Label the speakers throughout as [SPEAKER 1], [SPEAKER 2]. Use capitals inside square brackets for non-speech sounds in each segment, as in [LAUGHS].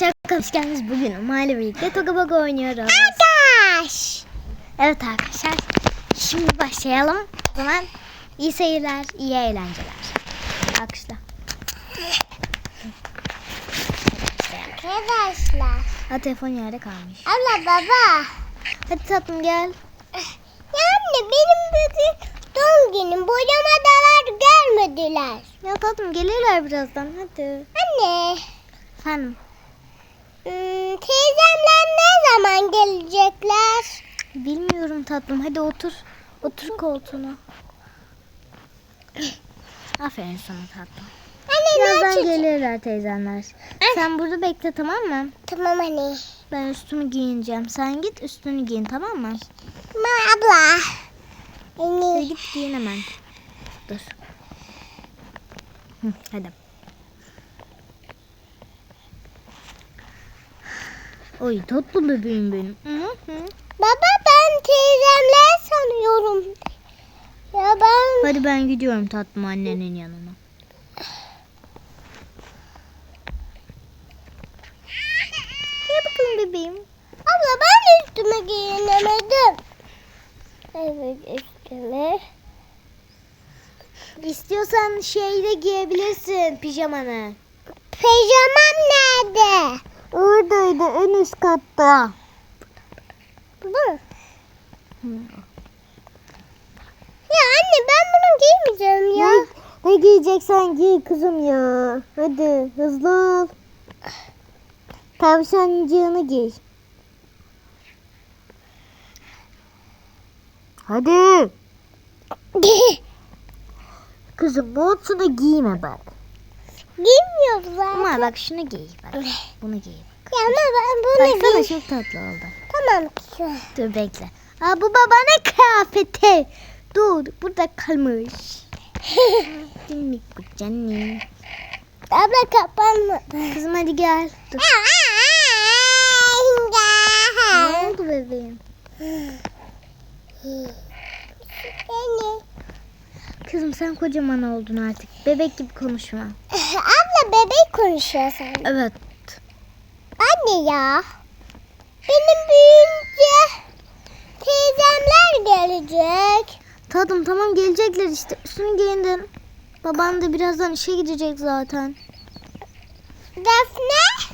[SPEAKER 1] Çok hoş geldiniz bugün Umay'la birlikte Toga Boga oynuyoruz.
[SPEAKER 2] Arkadaş.
[SPEAKER 1] Evet arkadaşlar. Şimdi başlayalım. O zaman iyi seyirler, iyi eğlenceler. Alkışla.
[SPEAKER 2] Arkadaşlar.
[SPEAKER 1] Ha telefon yerde kalmış.
[SPEAKER 2] Abla baba.
[SPEAKER 1] Hadi tatlım gel.
[SPEAKER 2] Ya anne benim bugün doğum günüm. Boyama dalar gelmediler.
[SPEAKER 1] Ya tatlım gelirler birazdan hadi.
[SPEAKER 2] Anne.
[SPEAKER 1] Efendim.
[SPEAKER 2] Hmm, teyzemler ne zaman gelecekler?
[SPEAKER 1] Bilmiyorum tatlım. Hadi otur. Otur koltuğuna. Aferin sana tatlım.
[SPEAKER 2] Anne ne
[SPEAKER 1] Birazdan
[SPEAKER 2] açacak?
[SPEAKER 1] gelirler teyzenler. Sen burada bekle tamam mı?
[SPEAKER 2] Tamam anne.
[SPEAKER 1] Ben üstümü giyineceğim. Sen git üstünü giyin tamam mı?
[SPEAKER 2] Tamam abla.
[SPEAKER 1] Hadi
[SPEAKER 2] Anne.
[SPEAKER 1] git giyin hemen. Dur. Hı, hadi. Oy tatlı bebeğim benim. Hı hı.
[SPEAKER 2] Baba ben teyzemler sanıyorum. Ya ben
[SPEAKER 1] Hadi ben gidiyorum tatlım annenin yanına. Gel bakalım bebeğim.
[SPEAKER 2] Abla ben üstüme giyinemedim. Evet üstüme.
[SPEAKER 1] İstiyorsan şeyde giyebilirsin pijamanı.
[SPEAKER 2] Pijamam nerede?
[SPEAKER 1] Oradaydı en üst katta.
[SPEAKER 2] Bu mu? Ya anne ben bunu giymeyeceğim ya.
[SPEAKER 1] Ne, ne giyeceksen giy kızım ya. Hadi hızlı ol. Tavşancığını giy. Hadi. [LAUGHS] Kızım montunu giyme bak.
[SPEAKER 2] Giymiyorum zaten.
[SPEAKER 1] Ama bak şunu giy bak. [LAUGHS] Bunu giy.
[SPEAKER 2] Ya ama ben bunu
[SPEAKER 1] Baksana
[SPEAKER 2] giy.
[SPEAKER 1] çok tatlı oldu.
[SPEAKER 2] Tamam.
[SPEAKER 1] Dur bekle. Aa bu babanın kıyafeti. Dur burada kalmış. Minik canım.
[SPEAKER 2] Abla kapanma.
[SPEAKER 1] Kızım hadi gel. Dur. Ne oldu bebeğim?
[SPEAKER 2] Anne.
[SPEAKER 1] Kızım sen kocaman oldun artık. Bebek gibi konuşma.
[SPEAKER 2] Abla bebek konuşuyor sen.
[SPEAKER 1] Evet.
[SPEAKER 2] Anne ya. Benim büyüyünce teyzemler gelecek.
[SPEAKER 1] Tadım tamam gelecekler işte. Üstünü giyindin. Baban da birazdan işe gidecek zaten.
[SPEAKER 2] Defne.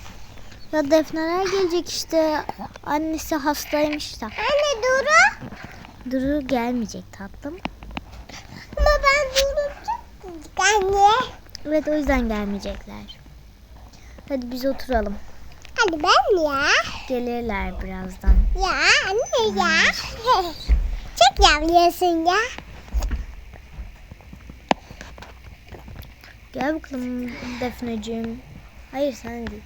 [SPEAKER 1] Ya Defneler gelecek işte. Annesi hastaymış da.
[SPEAKER 2] Anne Duru.
[SPEAKER 1] Duru gelmeyecek tatlım.
[SPEAKER 2] Ama ben Duru'cum. Anne.
[SPEAKER 1] Evet o yüzden gelmeyecekler. Hadi biz oturalım.
[SPEAKER 2] Ben ya.
[SPEAKER 1] Gelirler birazdan.
[SPEAKER 2] Ya anne ya. [LAUGHS] Çok yavruyorsun ya.
[SPEAKER 1] Gel bakalım Defneciğim. Hayır sen değil.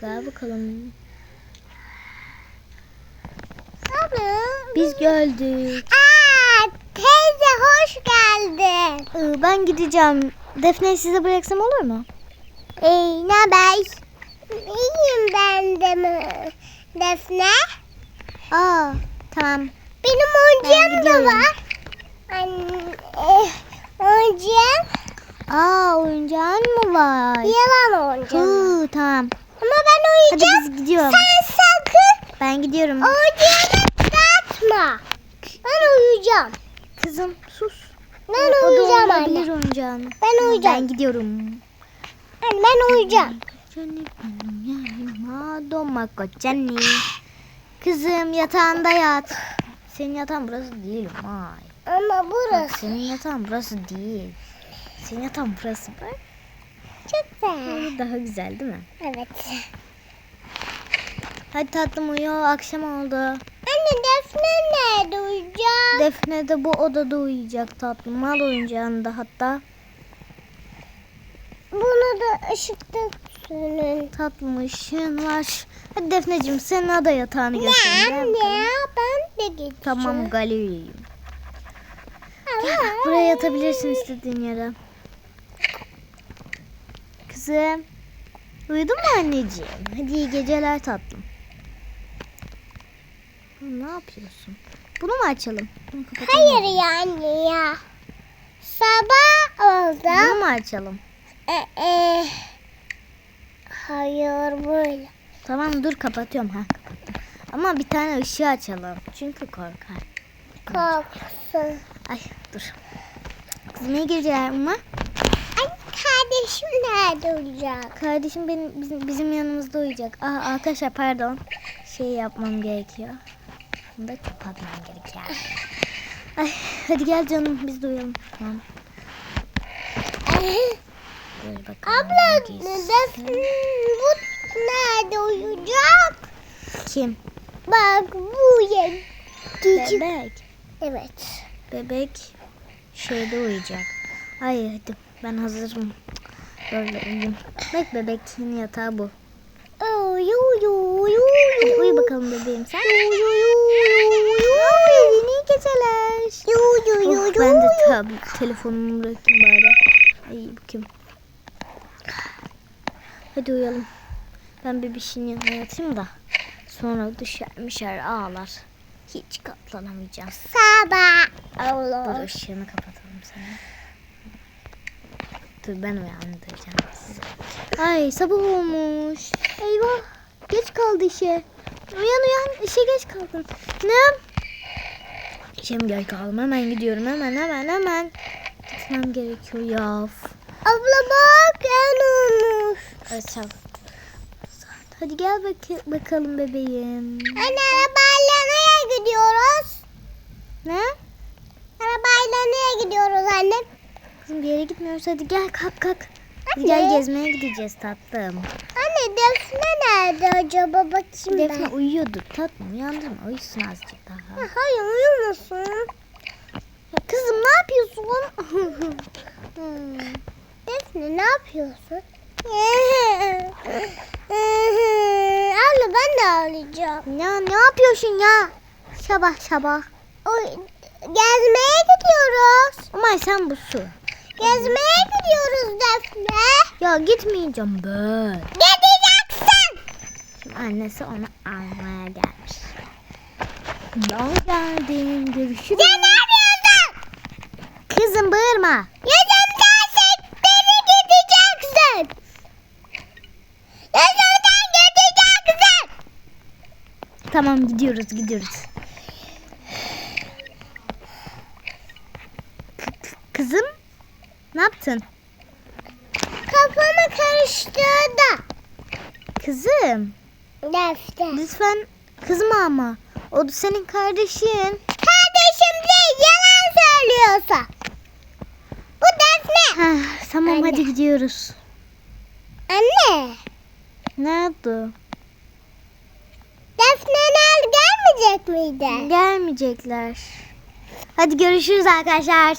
[SPEAKER 1] Gel bakalım.
[SPEAKER 2] Abla.
[SPEAKER 1] Biz geldik.
[SPEAKER 2] Aa, teyze hoş geldin.
[SPEAKER 1] Ee, Ben gideceğim. Defne'yi size bıraksam olur mu?
[SPEAKER 2] İyi ne haber? İyiyim ben de mi? Defne.
[SPEAKER 1] Aa tamam.
[SPEAKER 2] Benim
[SPEAKER 1] Ben
[SPEAKER 2] oyuncağım da var. Anne, eh, oyuncağım.
[SPEAKER 1] Aa oyuncağın mı var?
[SPEAKER 2] Yalan oyuncağım.
[SPEAKER 1] Hı, tamam.
[SPEAKER 2] Ama ben
[SPEAKER 1] Hadi
[SPEAKER 2] oyuncağım.
[SPEAKER 1] biz gidiyorum.
[SPEAKER 2] Sen sakın
[SPEAKER 1] Ben gidiyorum.
[SPEAKER 2] oyuncağımı dağıtma. Ben uyuyacağım.
[SPEAKER 1] Kızım sus.
[SPEAKER 2] Ben
[SPEAKER 1] O
[SPEAKER 2] uyuyacağım anne.
[SPEAKER 1] oyuncağını.
[SPEAKER 2] Ben uyuyacağım.
[SPEAKER 1] Ben gidiyorum.
[SPEAKER 2] Anne, ben uyuyacağım.
[SPEAKER 1] Madonna. Kızım yatağında yat. Senin yatağın burası değil May.
[SPEAKER 2] Ama
[SPEAKER 1] Bak,
[SPEAKER 2] burası
[SPEAKER 1] senin yatağın burası değil. Senin yatağın burası bak.
[SPEAKER 2] çok güzel.
[SPEAKER 1] Bu daha güzel değil mi?
[SPEAKER 2] Evet.
[SPEAKER 1] Hadi tatlım uyu akşam oldu.
[SPEAKER 2] Anne Defne nerede uyuyacak?
[SPEAKER 1] Defne de bu odada uyuyacak tatlım. Mal oyuncağında hatta.
[SPEAKER 2] Bunu da ışıkta sönün.
[SPEAKER 1] Tatlım ışığın var. Hadi Defneciğim senin de yatağını
[SPEAKER 2] Ya.
[SPEAKER 1] Gel
[SPEAKER 2] anne
[SPEAKER 1] bakalım.
[SPEAKER 2] ya ben de gideceğim.
[SPEAKER 1] Tamam galeriyim.
[SPEAKER 2] Ama-
[SPEAKER 1] Buraya yatabilirsin istediğin yere. Kızım. Uyudun mu anneciğim? Hadi iyi geceler tatlım. Ne yapıyorsun? Bunu mu açalım? Bunu.
[SPEAKER 2] Hayır ya anne ya. Sabah oldu.
[SPEAKER 1] Bunu mu açalım?
[SPEAKER 2] E, e, Hayır böyle.
[SPEAKER 1] Tamam dur kapatıyorum. Ha. Ama bir tane ışığı açalım. Çünkü korkar.
[SPEAKER 2] Korksun.
[SPEAKER 1] Ay dur. Kızım iyi geceler Uma.
[SPEAKER 2] Ay kardeşim nerede olacak?
[SPEAKER 1] Kardeşim benim bizim, bizim yanımızda uyuyacak. Aa, arkadaşlar pardon. Şey yapmam gerekiyor. Bunu da kapatmam gerekiyor. Ay hadi gel canım biz de uyuyalım. Tamam. Dur bakalım.
[SPEAKER 2] Abla neden bu nerede uyuyacak?
[SPEAKER 1] Kim?
[SPEAKER 2] Bak bu yer. Küçük.
[SPEAKER 1] Bebek.
[SPEAKER 2] Evet.
[SPEAKER 1] Bebek şeyde uyuyacak. Ay hadi ben hazırım. Böyle uyuyayım. Bek bebekin yatağı bu.
[SPEAKER 2] Uyu uyu uyu
[SPEAKER 1] Hadi uyu bakalım bebeğim sen. Aferin iyi geceler. Oh, ben de tabi telefonumu bırakayım bari. Ay bu kim? Hadi uyuyalım. Ben bebişin yanına yatayım da. Sonra düşer mişer ağlar. Hiç katlanamayacağım.
[SPEAKER 2] Sabah.
[SPEAKER 1] Dur
[SPEAKER 2] Allah.
[SPEAKER 1] ışığını kapatalım sana. Dur ben uyandıracağım sizi. Ay sabah olmuş. Eyvah. Geç kaldı işe. Uyan uyan. işe geç kaldın. Ne? İşe mi geç kaldım? Hemen gidiyorum. Hemen hemen hemen. Gitmem gerekiyor ya.
[SPEAKER 2] Abla bak en
[SPEAKER 1] tamam. Hadi gel bak bakalım bebeğim.
[SPEAKER 2] Anne arabayla nereye gidiyoruz?
[SPEAKER 1] Ne?
[SPEAKER 2] Arabayla nereye gidiyoruz anne?
[SPEAKER 1] Kızım bir yere gitmiyoruz. Hadi gel kalk kalk. Hadi gel gezmeye gideceğiz tatlım.
[SPEAKER 2] Anne Defne nerede acaba bakayım
[SPEAKER 1] Defne
[SPEAKER 2] ben.
[SPEAKER 1] uyuyordu. Tatlım uyandırma. Uyusun azıcık daha.
[SPEAKER 2] Ha, Hayır uyumuyorsun.
[SPEAKER 1] Ya kızım ne yapıyorsun? [LAUGHS] Hmm.
[SPEAKER 2] Defne ne yapıyorsun? Abla ben de ağlayacağım.
[SPEAKER 1] ya ne yapıyorsun ya? Sabah sabah.
[SPEAKER 2] O, gezmeye gidiyoruz.
[SPEAKER 1] Ama sen bu su.
[SPEAKER 2] Gezmeye gidiyoruz Defne.
[SPEAKER 1] Ya gitmeyeceğim ben.
[SPEAKER 2] Gideceksin.
[SPEAKER 1] Şimdi annesi onu almaya gelmiş. Ben geldim. Görüşürüz.
[SPEAKER 2] Sen ne yapıyorsun?
[SPEAKER 1] Kızım bağırma.
[SPEAKER 2] Yüzümden sektere gideceksin. Yüzümden gideceksin.
[SPEAKER 1] Tamam gidiyoruz gidiyoruz. Kızım ne yaptın?
[SPEAKER 2] Kafamı karıştırdı.
[SPEAKER 1] Kızım
[SPEAKER 2] Defne.
[SPEAKER 1] lütfen kızma ama. O da senin kardeşin.
[SPEAKER 2] Kardeşim değil yalan söylüyorsa. Bu Defne.
[SPEAKER 1] Heh, tamam
[SPEAKER 2] Anne.
[SPEAKER 1] hadi gidiyoruz.
[SPEAKER 2] Anne.
[SPEAKER 1] Ne oldu?
[SPEAKER 2] Defneler gelmeyecek miydi?
[SPEAKER 1] Gelmeyecekler. Hadi görüşürüz arkadaşlar.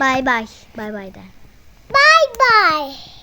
[SPEAKER 1] Bay bay. Bay bay de.
[SPEAKER 2] Bay bay.